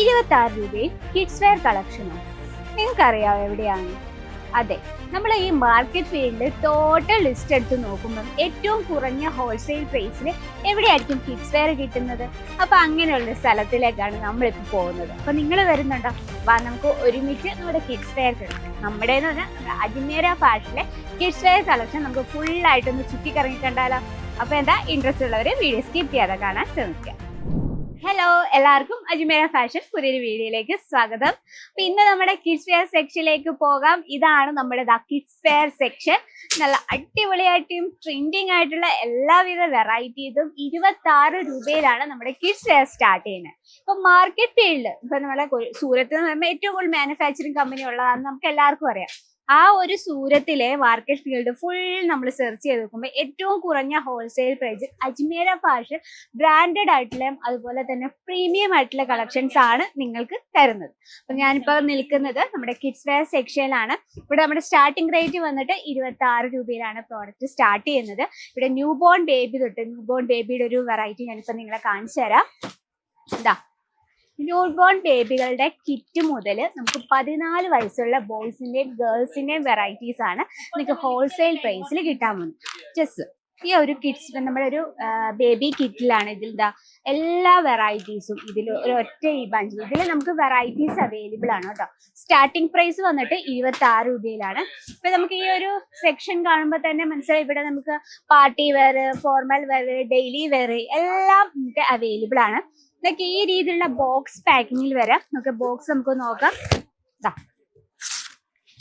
ഇരുപത്തി ആറ് രൂപയിൽ കിഡ്സ് വെയർ കളക്ഷനോ നിങ്ങൾക്കറിയാവോ എവിടെയാണ്? അതെ നമ്മൾ ഈ മാർക്കറ്റ് ഫീൽഡിൽ ടോട്ടൽ ലിസ്റ്റ് എടുത്ത് നോക്കുമ്പോൾ ഏറ്റവും കുറഞ്ഞ ഹോൾസെയിൽ പ്രൈസിൽ എവിടെയായിരിക്കും കിഡ്സ് വെയർ കിട്ടുന്നത്? അപ്പോൾ അങ്ങനെയുള്ള സ്ഥലത്തിലേക്കാണ് നമ്മളിപ്പോൾ പോകുന്നത്. അപ്പോൾ നിങ്ങൾ വരുന്നുണ്ടോ? വാ നമുക്ക് ഒരുമിച്ച് നമ്മുടെ കിഡ്സ് വെയർ കിട്ടും നമ്മുടെ എന്ന് പറഞ്ഞാൽ അജ്മീര ഫാഷനിലെ കിഡ്സ് വെയർ കളക്ഷൻ നമുക്ക് ഫുള്ളായിട്ടൊന്ന് ചുറ്റിക്കറങ്ങി കണ്ടാലോ? അപ്പോൾ എന്താ ഇൻട്രസ്റ്റ് ഉള്ളവർ വീഡിയോ സ്കിപ്പ് ചെയ്യാതെ കാണാൻ ശ്രമിക്കുക. ഹലോ എല്ലാവർക്കും അജ്മേര ഫാഷൻ പുതിയൊരു വീഡിയോയിലേക്ക് സ്വാഗതം. അപ്പൊ ഇന്ന് നമ്മുടെ കിഡ്സ് വെയർ സെക്ഷനിലേക്ക് പോകാം. ഇതാണ് നമ്മുടെ ദ കിഡ്സ് വെയർ സെക്ഷൻ നല്ല അടിപൊളിയായിട്ടും ട്രെൻഡിങ് ആയിട്ടുള്ള എല്ലാവിധ വെറൈറ്റീസും ഇരുപത്തി ആറ് രൂപയിലാണ് നമ്മുടെ കിഡ്സ് വെയർ സ്റ്റാർട്ട് ചെയ്യുന്നത്. ഇപ്പൊ മാർക്കറ്റ് ഫീൽഡ് ഇപ്പൊ നമ്മുടെ സൂരത്ത് എന്ന് പറയുമ്പോൾ ഏറ്റവും കൂടുതൽ മാനുഫാക്ചറിങ് കമ്പനി ഉള്ളതാണെന്ന് നമുക്ക് എല്ലാവർക്കും അറിയാം. ആ ഒരു സൂരത്തിലെ മാർക്കറ്റ് ഫീൽഡ് ഫുൾ നമ്മൾ സെർച്ച് ചെയ്ത് നോക്കുമ്പോൾ ഏറ്റവും കുറഞ്ഞ wholesale price Ajmera fashion branded ആയിട്ടുള്ള അതുപോലെ തന്നെ പ്രീമിയം ആയിട്ടുള്ള കളക്ഷൻസ് ആണ് നിങ്ങൾക്ക് തരുന്നത്. അപ്പൊ ഞാനിപ്പോ നിൽക്കുന്നത് നമ്മുടെ കിഡ്സ് വെയർ സെക്ഷനിലാണ് ഇവിടെ നമ്മുടെ സ്റ്റാർട്ടിംഗ് റേറ്റ് വന്നിട്ട് ഇരുപത്തി ആറ് രൂപയിലാണ് പ്രോഡക്റ്റ് സ്റ്റാർട്ട് ചെയ്യുന്നത്. ഇവിടെ ന്യൂ ബോൺ ബേബി തൊട്ട് ന്യൂ ബോൺ ബേബിയുടെ ഒരു വെറൈറ്റി ഞാനിപ്പോ നിങ്ങളെ കാണിച്ചു തരാം ഇതാ ന്യൂ ബോൺ ബേബികളുടെ കിറ്റ് മുതൽ നമുക്ക് പതിനാല് വയസ്സുള്ള ബോയ്സിന്റെയും ഗേൾസിന്റെയും വെറൈറ്റീസ് ആണ് നിങ്ങൾക്ക് ഹോൾസെയിൽ പ്രൈസിൽ കിട്ടാൻ പോകുന്നത്. ജസ്റ്റ് ഈ ഒരു കിഡ്സ് നമ്മുടെ ഒരു ബേബി കിറ്റിലാണ് ഇതിൽ എന്താ എല്ലാ വെറൈറ്റീസും ഇതിൽ ഒരു ഒറ്റ ഈ ബഞ്ചിൽ ഇതിൽ നമുക്ക് വെറൈറ്റീസ് അവൈലബിൾ ആണ് കേട്ടോ. സ്റ്റാർട്ടിംഗ് പ്രൈസ് വന്നിട്ട് ഇരുപത്തി ആറ് രൂപയിലാണ്. ഇപ്പൊ നമുക്ക് ഈ ഒരു സെക്ഷൻ കാണുമ്പോൾ തന്നെ മനസ്സിലായി. ഇവിടെ നമുക്ക് party wear formal wear daily wear എല്ലാം നമുക്ക് അവൈലബിൾ ആണ്. ഇതൊക്കെ ഈ രീതിയിലുള്ള ബോക്സ് പാക്കിങ്ങിൽ വരാം. നമുക്ക് ബോക്സ് നമുക്ക് നോക്കാം.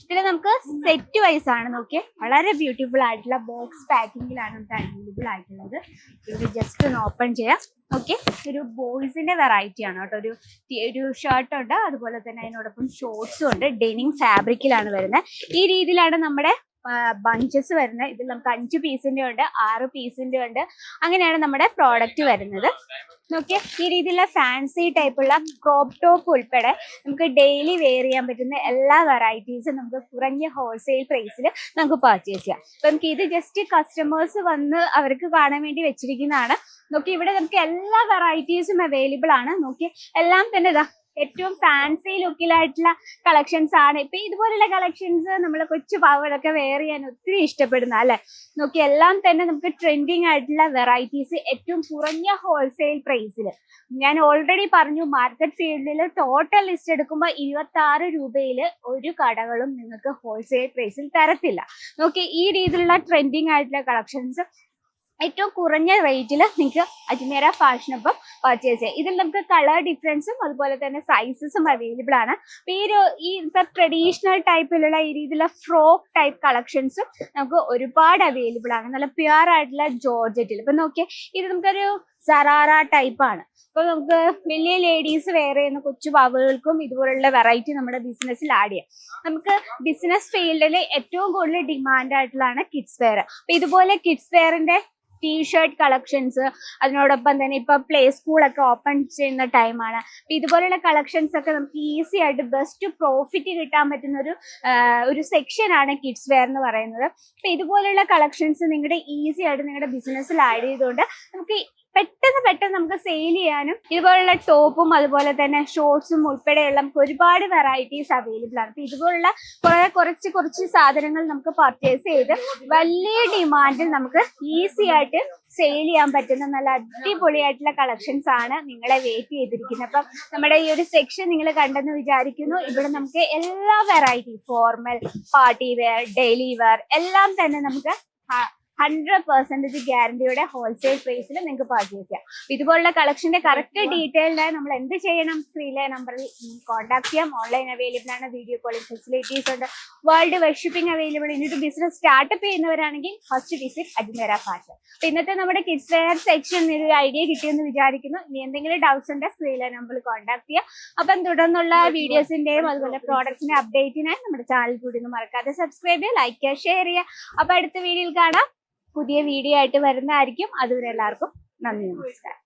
ഇതിൽ നമുക്ക് സെറ്റ് വൈസ് ആണ് നോക്കിയേ. വളരെ ബ്യൂട്ടിഫുൾ ആയിട്ടുള്ള ബോക്സ് പാക്കിങ്ങിലാണ് നമുക്ക് അവൈലബിൾ ആയിട്ടുള്ളത്. ഇത് ജസ്റ്റ് ഒന്ന് ഓപ്പൺ ചെയ്യാം. ഓക്കെ ഒരു ബോയ്സിന്റെ വെറൈറ്റി ആണ് കേട്ടോ. ഒരു ഒരു ഷർട്ട് ഉണ്ട് അതുപോലെ തന്നെ അതിനോടൊപ്പം ഷോർട്സും ഉണ്ട്. ഡെനിങ് ഫാബ്രിക്കിലാണ് വരുന്നത്. ഈ രീതിയിലാണ് നമ്മുടെ ബഞ്ചസ് വരുന്നത് ഇതിൽ നമുക്ക് അഞ്ച് പീസിന്റെ ഉണ്ട് ആറ് പീസിന്റെ ഉണ്ട്. അങ്ങനെയാണ് നമ്മുടെ പ്രോഡക്റ്റ് വരുന്നത്. നോക്കിയാൽ ഈ രീതിയിലുള്ള ഫാൻസി ടൈപ്പുള്ള ക്രോപ്പ് ടോപ്പ് ഉൾപ്പെടെ നമുക്ക് ഡെയിലി വെയർ ചെയ്യാൻ പറ്റുന്ന എല്ലാ വെറൈറ്റീസും നമുക്ക് കുറഞ്ഞ ഹോൾസെയിൽ പ്രൈസിൽ നമുക്ക് പർച്ചേസ് ചെയ്യാം. അപ്പൊ നമുക്ക് ഇത് ജസ്റ്റ് കസ്റ്റമേഴ്സ് വന്ന് അവർക്ക് കാണാൻ വേണ്ടി വെച്ചിരിക്കുന്നതാണ്. നോക്കി ഇവിടെ നമുക്ക് എല്ലാ വെറൈറ്റീസും അവൈലബിൾ ആണ്. നോക്കി എല്ലാം തന്നെ ഇതാ ഏറ്റവും ഫാൻസി ലുക്കിലായിട്ടുള്ള കളക്ഷൻസ് ആണ്. ഇപ്പൊ ഇതുപോലുള്ള കളക്ഷൻസ് നമ്മൾ കൊച്ചു പാവകളൊക്കെ വെയർ ചെയ്യാൻ ഒത്തിരി ഇഷ്ടപ്പെടുന്ന അല്ലെ? നോക്കി എല്ലാം തന്നെ നമുക്ക് ട്രെൻഡിങ് ആയിട്ടുള്ള വെറൈറ്റീസ് ഏറ്റവും കുറഞ്ഞ ഹോൾസെയിൽ പ്രൈസിൽ ഞാൻ ഓൾറെഡി പറഞ്ഞു മാർക്കറ്റ് ഫീൽഡിൽ ടോട്ടൽ ലിസ്റ്റ് എടുക്കുമ്പോൾ ഇരുപത്തി ആറ് രൂപയിൽ ഒരു കടകളും നിങ്ങൾക്ക് ഹോൾസെയിൽ പ്രൈസിൽ തരത്തില്ല. നോക്കി ഈ രീതിയിലുള്ള ട്രെൻഡിങ് ആയിട്ടുള്ള കളക്ഷൻസ് ഏറ്റവും കുറഞ്ഞ റേറ്റിൽ നിങ്ങൾക്ക് അജ്മേര ഫാഷനൊപ്പം പർച്ചേസ് ചെയ്യാം. ഇതിൽ നമുക്ക് കളർ ഡിഫറൻസും അതുപോലെ തന്നെ സൈസസും അവൈലബിൾ ആണ്. ഈ ഒരു ഈ ഇപ്പൊ ട്രഡീഷണൽ ടൈപ്പിലുള്ള ഈ രീതിയിലുള്ള ഫ്രോക്ക് ടൈപ്പ് കളക്ഷൻസും നമുക്ക് ഒരുപാട് അവൈലബിൾ ആണ്. നല്ല പ്യുവർ ആയിട്ടുള്ള ജോർജറ്റിൽ ഇപ്പൊ നോക്കിയാൽ ഇത് നമുക്കൊരു സറാറ ടൈപ്പാണ് ആണ്. അപ്പൊ നമുക്ക് വലിയ ലേഡീസ് വെയർ ചെയ്യുന്ന കൊച്ചു പാവകൾക്കും ഇതുപോലുള്ള വെറൈറ്റി നമ്മുടെ ബിസിനസ്സിൽ ആഡ് ചെയ്യാം. നമുക്ക് ബിസിനസ് ഫീൽഡിൽ ഏറ്റവും കൂടുതൽ ഡിമാൻഡ് ആയിട്ടുള്ളതാണ് കിഡ്സ് വെയർ അപ്പൊ ഇതുപോലെ കിഡ്സ് വെയറിന്റെ ടീഷർട്ട് കളക്ഷൻസ് അതിനോടൊപ്പം തന്നെ ഇപ്പൊ പ്ലേ സ്കൂളൊക്കെ ഓപ്പൺ ചെയ്യുന്ന ടൈമാണ് അപ്പൊ ഇതുപോലെയുള്ള കളക്ഷൻസ് ഒക്കെ നമുക്ക് ഈസി ആയിട്ട് ബെസ്റ്റ് പ്രോഫിറ്റ് കിട്ടാൻ പറ്റുന്ന ഒരു ഒരു സെക്ഷൻ ആണ് കിഡ്സ് വെയർ എന്ന് പറയുന്നത്. അപ്പൊ ഇതുപോലെയുള്ള കളക്ഷൻസ് നിങ്ങളുടെ ഈസി ആയിട്ട് നിങ്ങളുടെ ബിസിനസ്സിൽ ആഡ് ചെയ്തുകൊണ്ട് നമുക്ക് പെട്ടെന്ന് പെട്ടെന്ന് നമുക്ക് സെയിൽ ചെയ്യാനും ഇതുപോലുള്ള ടോപ്പും അതുപോലെ തന്നെ ഷോർട്സും ഉൾപ്പെടെയുള്ള നമുക്ക് ഒരുപാട് വെറൈറ്റീസ് അവൈലബിൾ ആണ്. അപ്പൊ ഇതുപോലുള്ള കുറെ കുറച്ച് കുറച്ച് സാധനങ്ങൾ നമുക്ക് പർച്ചേസ് ചെയ്ത് വലിയ ഡിമാൻഡിൽ നമുക്ക് ഈസി ആയിട്ട് സെയിൽ ചെയ്യാൻ പറ്റുന്ന നല്ല അടിപൊളിയായിട്ടുള്ള കളക്ഷൻസ് ആണ് നിങ്ങളെ വെയിറ്റ് ചെയ്തിരിക്കുന്നത്. അപ്പം നമ്മുടെ ഈ ഒരു സെക്ഷൻ നിങ്ങൾ കണ്ടെന്ന് വിചാരിക്കുന്നു. ഇവിടെ നമുക്ക് എല്ലാ variety formal party wear daily wear എല്ലാം തന്നെ നമുക്ക് ഹൺഡ്രഡ് പെർസെന്റേജ് ഗ്യാരണ്ടിയുടെ ഹോൾസെയിൽ പ്രൈസിൽ നിങ്ങൾക്ക് പർച്ചേസ് ചെയ്യാം. ഇതുപോലുള്ള കളക്ഷന്റെ കറക്റ്റ് ഡീറ്റെയിൽഡായി നമ്മൾ എന്ത് ചെയ്യണം? സ്ക്രീനിലെ നമ്പറിൽ കോൺടാക്ട് ചെയ്യാം. ഓൺലൈൻ അവൈലബിൾ ആണ്. വീഡിയോ കോളിംഗ് ഫെസിലിറ്റീസ് ഉണ്ട്. വേൾഡ് വെർഷിപ്പിംഗ് അവൈലബിൾ ഇനിയൊരു ബിസിനസ് സ്റ്റാർട്ടപ്പ് ചെയ്യുന്നവരാണെങ്കിൽ ഫസ്റ്റ് വിസിറ്റ് അജ്മേര ഫാഷൻ അപ്പൊ ഇന്നത്തെ നമ്മുടെ കിഡ്സ് വെയർ സെക്ഷൻ ഒരു ഐഡിയ കിട്ടിയെന്ന് വിചാരിക്കുന്നു. ഇനി എന്തെങ്കിലും ഡൗട്ട്സ് ഉണ്ടെങ്കിൽ സ്ക്രീനിലെ നമ്പറിൽ കോൺടാക്ട് ചെയ്യാം. അപ്പം തുടർന്നുള്ള വീഡിയോസിന്റെയും അതുപോലെ പ്രോഡക്ട്സിന്റെ അപ്ഡേറ്റിനായി നമ്മുടെ ചാനൽ കൂടി ഒന്ന് മറക്കാതെ സബ്സ്ക്രൈബ് ചെയ്യുക ലൈക്ക് ചെയ്യുക ഷെയർ ചെയ്യുക. അപ്പൊ അടുത്ത വീഡിയോയിൽ കാണാം. പുതിയ വീഡിയോ ആയിട്ട് വരുന്നതായിരിക്കും. അതുവരെ എല്ലാവർക്കും നന്ദി നമസ്കാരം.